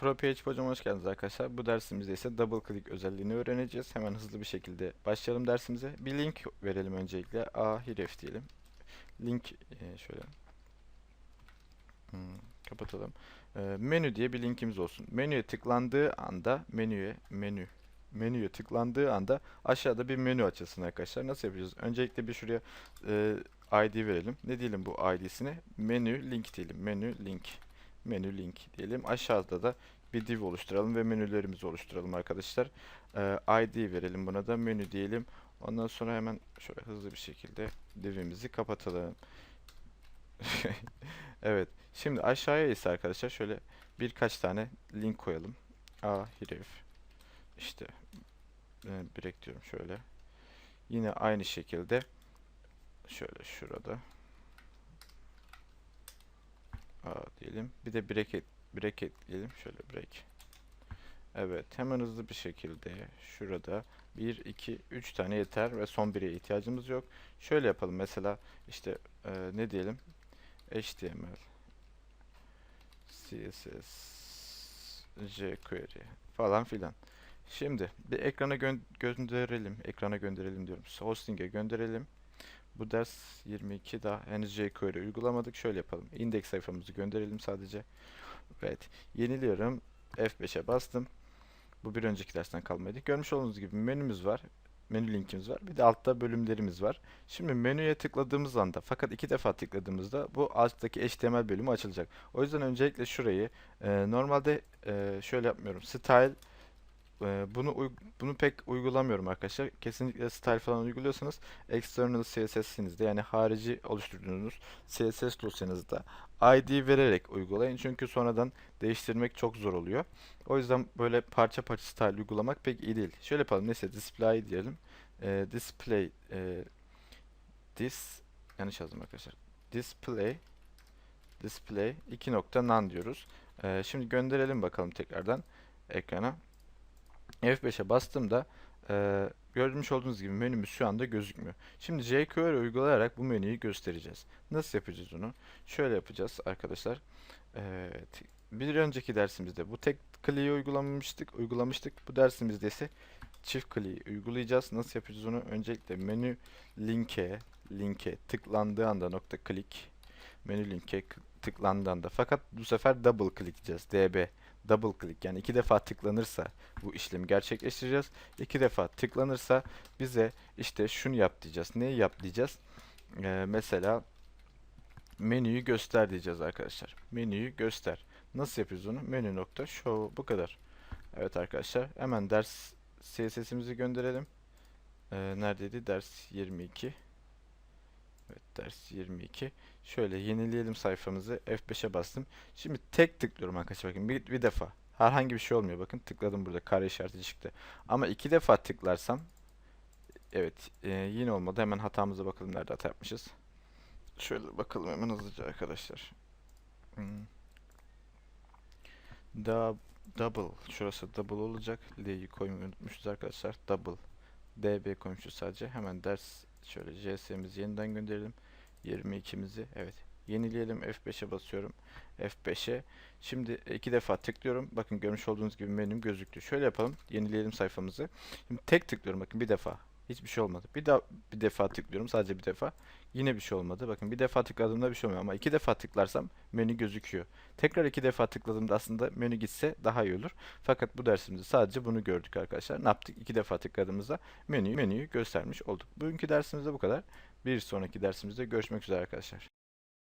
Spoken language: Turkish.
PHP hocam hoş geldiniz arkadaşlar. Bu dersimizde ise double click özelliğini öğreneceğiz. Hemen hızlı bir şekilde başlayalım dersimize. Bir link verelim öncelikle. A href diyelim. Link e, şöyle Hmm, kapatalım. E, menü diye bir linkimiz olsun. Menüye tıklandığı anda menüye menü menüye tıklandığı anda aşağıda bir menü açılsın arkadaşlar. Nasıl yapacağız? Öncelikle bir şuraya e, ID verelim. Ne diyelim bu ID'sine? Menü link diyelim. Menü link. Menü link diyelim. Aşağıda da bir div oluşturalım ve menülerimizi oluşturalım arkadaşlar. Ee, ID verelim buna da menü diyelim. Ondan sonra hemen şöyle hızlı bir şekilde divimizi kapatalım. evet. Şimdi aşağıya ise arkadaşlar şöyle birkaç tane link koyalım. A işte e, break diyorum şöyle. Yine aynı şekilde şöyle şurada A diyelim. Bir de bracket bracket diyelim. Şöyle break. Evet, hemen hızlı bir şekilde şurada 1 2 3 tane yeter ve son bire ihtiyacımız yok. Şöyle yapalım mesela işte e, ne diyelim? HTML CSS jQuery falan filan. Şimdi bir ekrana gö gönderelim. Ekrana gönderelim diyorum. Hosting'e gönderelim. Bu ders 22 daha henüz jQuery uygulamadık. Şöyle yapalım. Index sayfamızı gönderelim sadece. Evet. Yeniliyorum. F5'e bastım. Bu bir önceki dersten kalmaydı. Görmüş olduğunuz gibi menümüz var. Menü linkimiz var. Bir de altta bölümlerimiz var. Şimdi menüye tıkladığımız anda fakat iki defa tıkladığımızda bu alttaki HTML bölümü açılacak. O yüzden öncelikle şurayı e, normalde e, şöyle yapmıyorum. Style bunu bunu pek uygulamıyorum arkadaşlar. Kesinlikle style falan uyguluyorsanız external CSS'inizde yani harici oluşturduğunuz CSS dosyanızda ID vererek uygulayın. Çünkü sonradan değiştirmek çok zor oluyor. O yüzden böyle parça parça style uygulamak pek iyi değil. Şöyle yapalım. Neyse display diyelim. E, display e, this yanlış yazdım arkadaşlar. Display display 2 nokta none diyoruz. E, şimdi gönderelim bakalım tekrardan ekrana. F5'e bastığımda e, görmüş olduğunuz gibi menümüz şu anda gözükmüyor. Şimdi jQuery uygulayarak bu menüyü göstereceğiz. Nasıl yapacağız onu? Şöyle yapacağız arkadaşlar. Evet. Bir önceki dersimizde bu tek click'i uygulamıştık, uygulamıştık. Bu dersimizde ise çift click'i uygulayacağız. Nasıl yapacağız onu? Öncelikle menü linke linke tıklandığı anda nokta click menü linke tıklandığı anda fakat bu sefer double click diyeceğiz. DB double click yani iki defa tıklanırsa bu işlemi gerçekleştireceğiz. İki defa tıklanırsa bize işte şunu yap diyeceğiz. Neyi yap diyeceğiz? Ee, mesela menüyü göster diyeceğiz arkadaşlar. Menüyü göster. Nasıl yapıyoruz onu? Menü nokta show bu kadar. Evet arkadaşlar hemen ders CSS'imizi gönderelim. Ee, neredeydi? Ders 22. Ders 22. Şöyle yenileyelim sayfamızı. F5'e bastım. Şimdi tek tıklıyorum arkadaşlar. Bakın bir, bir defa. Herhangi bir şey olmuyor. Bakın tıkladım burada. Kare işareti çıktı. Ama iki defa tıklarsam Evet e, yine olmadı. Hemen hatamıza bakalım nerede hata yapmışız. Şöyle bakalım hemen hızlıca arkadaşlar. Hmm. Double. Şurası double olacak. L'yi koymayı unutmuşuz arkadaşlar. Double. DB koymuşuz sadece. Hemen ders şöyle JS'mizi yeniden gönderelim. 22'mizi evet yenileyelim. F5'e basıyorum. F5'e şimdi iki defa tıklıyorum. Bakın görmüş olduğunuz gibi menüm gözüktü. Şöyle yapalım. Yenileyelim sayfamızı. Şimdi tek tıklıyorum. Bakın bir defa hiçbir şey olmadı. Bir daha bir defa tıklıyorum sadece bir defa. Yine bir şey olmadı. Bakın bir defa tıkladığımda bir şey olmuyor ama iki defa tıklarsam menü gözüküyor. Tekrar iki defa tıkladığımda aslında menü gitse daha iyi olur. Fakat bu dersimizde sadece bunu gördük arkadaşlar. Ne yaptık? İki defa tıkladığımızda menüyü menüyü göstermiş olduk. Bugünkü dersimizde bu kadar. Bir sonraki dersimizde görüşmek üzere arkadaşlar.